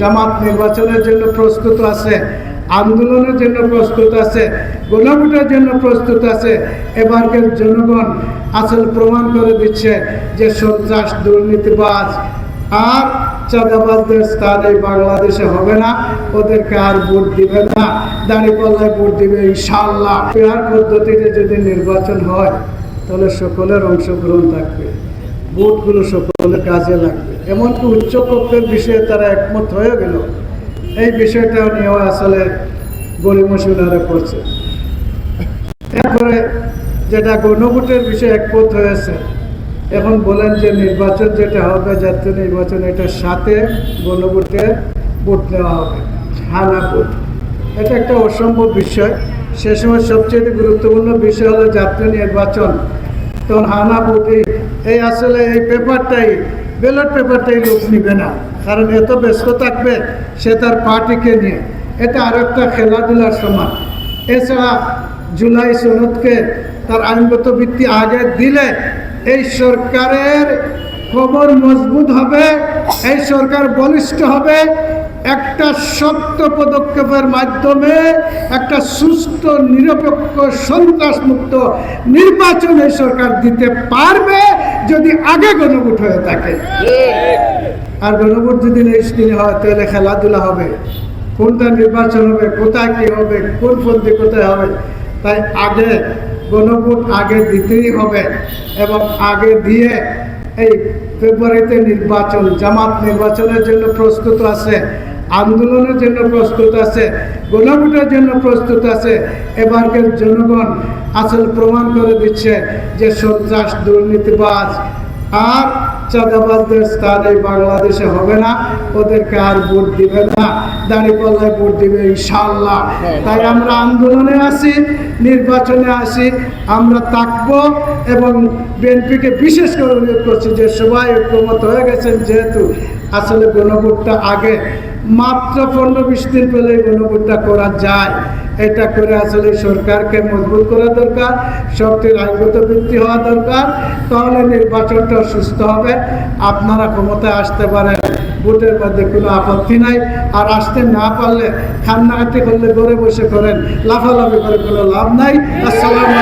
জামাত নির্বাচনের জন্য প্রস্তুত আছে, আন্দোলনের জন্য প্রস্তুত আছে, গণভোটের জন্য প্রস্তুত আছে। এবারকার জনগণ আসল প্রমাণ করে দিচ্ছে যে সন্ত্রাস, দুর্নীতিবাজ আর চাঁদাবাজদের স্থান এই বাংলাদেশে হবে না। ওদেরকে আর ভোট দিবে না। দাঁড়িপাল্লায় ভোট দিবে ইনশাল্লাহ পেয়ার পদ্ধতিতে যদি নির্বাচন হয়, তাহলে সকলের অংশগ্রহণ থাকবে। ভোটগুলো সকলের কাজে লাগবে। এমনকি উচ্চ কক্ষের বিষয়ে তারা একমত হয়ে গেল। এই বিষয়টা নিয়েও আসলে গরিমসুনারা করছে এরপরে যেটা গণভোটের বিষয়ে একমত হয়েছে, এখন বলেন যে নির্বাচন যেটা হবে, জাতীয় নির্বাচন এটার সাথে গণভোটে ভোট নেওয়া হবে হানা ভোট। এটা একটা অসম্ভব বিষয়। সে সময় সবচেয়ে গুরুত্বপূর্ণ বিষয় হলো জাতীয় নির্বাচন। তখন হানা বলি এই আসলে এই পেপারটাই ব্যালট পেপারটাই লোক নিবে না। কারণ এত ব্যস্ত থাকবে সে তার পার্টিকে নিয়ে। এটা আর একটা খেলাধুলার সমান এছাড়া জুলাই সনদকে তার আইনগত ভিত্তি আগে দিলে এই সরকারের খবর মজবুত হবে, এই সরকার বলিষ্ঠ হবে। একটা শক্ত পদক্ষেপের মাধ্যমে একটা সুস্থ, নিরপেক্ষ, সন্ত্রাসমুক্ত নির্বাচন এই সরকার দিতে পারবে যদি আগে গণভোট হয়ে থাকে। আর গণভোট যদি নেক্সট হয়, তাহলে খেলাধুলা হবে। কোনটা নির্বাচন হবে, কোথায় কি হবে, কোন পদ্ধতি কোথায় হবে, তাই আগে গণভোট আগে দিতেই হবে এবং আগে দিয়ে এই ফেব্রুয়ারিতে নির্বাচন, জামাত নির্বাচনের জন্য প্রস্তুত আছে, আন্দোলনের জন্য প্রস্তুত আছে, গণভোটের জন্য প্রস্তুত আছে। এবারকার জনগণ আসল প্রমাণ করে দিচ্ছে যে সন্ত্রাস, দুর্নীতিবাজ আর চাঁদাবাজদের স্থান এই বাংলাদেশে হবে না। ওদেরকে আর ভোট দিবে না। দাঁড়িপাল্লায় ভোট দিবে ইনশাল্লাহ তাই আমরা আন্দোলনে আসি নির্বাচনে আসি আমরা থাকব এবং বিএনপিকে বিশেষ করে অনুরোধ করছি যে সবাই ঐক্যমত হয়ে গেছেন যেহেতু আসলে গণভোটটা আগে। মাত্র পনেরো বিশ দিন পেলে গণভোটটা করা যায়। এটা করে আসলে সরকারকে মজবুত করা দরকার, শক্তির আইনগত বৃদ্ধি হওয়া দরকার। তাহলে নির্বাচনটা সুস্থ হবে। আপনারা ক্ষমতায় আসতে পারেন, ভোটের মধ্যে কোনো আপত্তি নাই। আর আসতে না পারলে খান্নাঘাটি করলে ঘরে বসে করেন, লাফালাফি করে কোনো লাভ নাই। আসসালামু